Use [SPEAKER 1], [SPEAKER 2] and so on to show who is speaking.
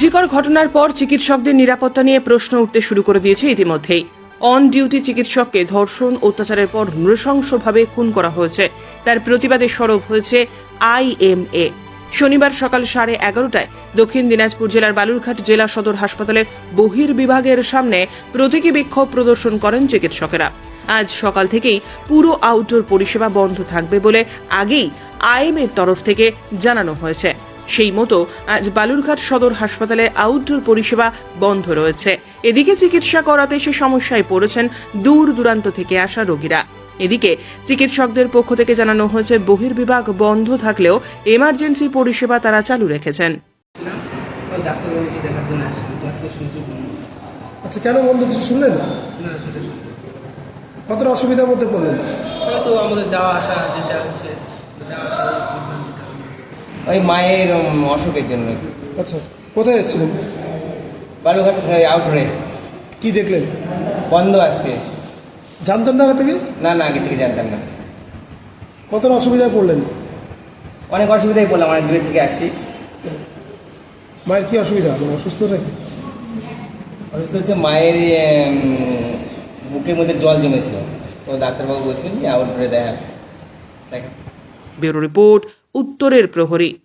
[SPEAKER 1] আরজিকর ঘটনার পর চিকিৎসকদের নিরাপত্তা নিয়ে প্রশ্ন উঠতে শুরু করে দিয়েছে ইতিমধ্যেই। অন ডিউটি চিকিৎসককে ধর্ষণ, অত্যাচারের পর নৃশংসভাবে খুন করা হয়েছে। তার প্রতিবাদে সরব হয়েছে আইএমএ শনিবার সকাল সাড়ে এগারোটায় দক্ষিণ দিনাজপুর জেলার বালুরঘাট জেলা সদর হাসপাতালের বহির্বিভাগের সামনে প্রতীকী বিক্ষোভ প্রদর্শন করেন চিকিৎসকেরা। আজ সকাল থেকেই পুরো আউটডোর পরিষেবা বন্ধ থাকবে বলে আগেই আইএমএর তরফ থেকে জানানো হয়েছে। সেই মতো আজ বালুরঘাট সদর হাসপাতালে আউটডোর পরিষেবা বন্ধ রয়েছে। এদিকে চিকিৎসা করাতে সে সমস্যায় পড়েছেন দূর দূরান্ত থেকে আসা রোগীরা। এদিকে চিকিৎসকদের পক্ষ থেকে জানানো হয়েছে বহির্বিভাগ বন্ধ থাকলেও এমার্জেন্সি পরিষেবা তারা চালু রেখেছেন।
[SPEAKER 2] আচ্ছা কেন বন্ধু কিছু শুনলেন? না
[SPEAKER 3] না সেটা
[SPEAKER 2] কতটা অসুবিধার মধ্যে পড়লেন?
[SPEAKER 3] হয়তো আমাদের যাওয়া আসা যেটা হচ্ছে যাওয়া আসা বিভ্রান্তিটা হলো।
[SPEAKER 4] ওই মায়ের অসুখের জন্য।
[SPEAKER 2] আচ্ছা কোথায় এসেছিলেন
[SPEAKER 4] বালুঘাট আউটডোরে
[SPEAKER 2] কি দেখলেন?
[SPEAKER 4] বন্ধ আজকে।
[SPEAKER 2] জানতেন না আগে থেকে?
[SPEAKER 4] না না আগে থেকে জানতাম না।
[SPEAKER 2] কতটা অসুবিধায় পড়লেন?
[SPEAKER 4] অনেক অসুবিধায় পড়লাম অনেক দূরে থেকে আসছি।
[SPEAKER 2] মায়ের কি অসুবিধা? মানে অসুস্থ নাকি?
[SPEAKER 4] অসুস্থ হচ্ছে মায়ের বুকের মধ্যে জল জমেছিল। তো ডাক্তারবাবু বলছিলেন যে আউটডোরে দেখ।
[SPEAKER 1] ব্যুরো রিপোর্ট উত্তরের প্রহরী।